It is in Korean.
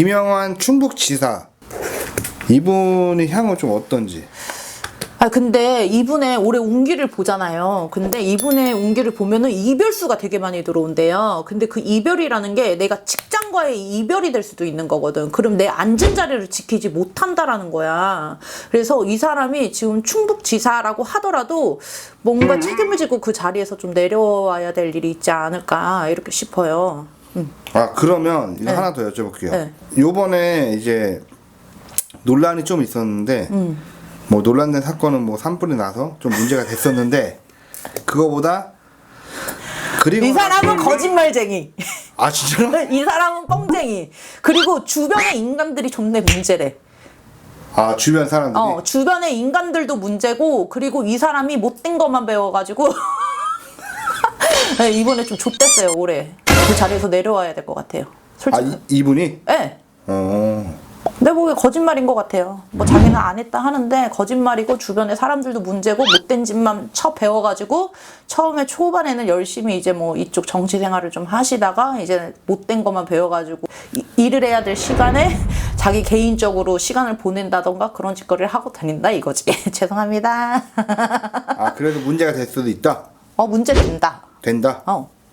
김영환 충북지사 이분의 향은 좀 어떤지. 아 근데 이분의 올해 운기를 보잖아요. 근데 이분의 운기를 보면은 이별수가 되게 많이 들어온대요. 근데 그 이별이라는 게 내가 직장과의 이별이 될 수도 있는 거거든. 그럼 내 앉은 자리를 지키지 못한다라는 거야. 그래서 이 사람이 지금 충북지사라고 하더라도 뭔가 책임을 지고 그 자리에서 좀 내려와야 될 일이 있지 않을까 이렇게 싶어요. 음. 아 그러면 이거 하나 더 여쭤볼게요. 네. 요번에 이제 논란이 좀 있었는데 음. 뭐 논란된 사건은 뭐 산불이 나서 좀 문제가 됐었는데 그거보다 그리고 이 사람은 거짓말쟁이. 아 진짜로? 이 사람은 뻥쟁이. 그리고 주변의 인간들이 존내 문제래. 아 주변 사람들이 어, 주변의 인간들도 문제고, 그리고 이 사람이 못된 것만 배워가지고, 네, 이번에 좀 좆됐어요, 올해. 그 자리에서 내려와야 될 것 같아요. 아 솔직히. 이, 이분이 네. 어내 보기에 거짓말인 것 같아요. 뭐 자기는 안 했다 하는데 거짓말이고 주변에 사람들도 문제고 못된 짓만 쳐 배워가지고 처음에 초반에는 열심히 이제 뭐 이쪽 정치 생활을 좀 하시다가 이제 못된 것만 배워가지고 이- 일을 해야 될 시간에 자기 개인적으로 시간을 보낸다던가 그런 짓거리를 하고 다닌다 이거지. 죄송합니다. 아 그래도 문제가 될 수도 있다. 어 문제 된다. 된다. 어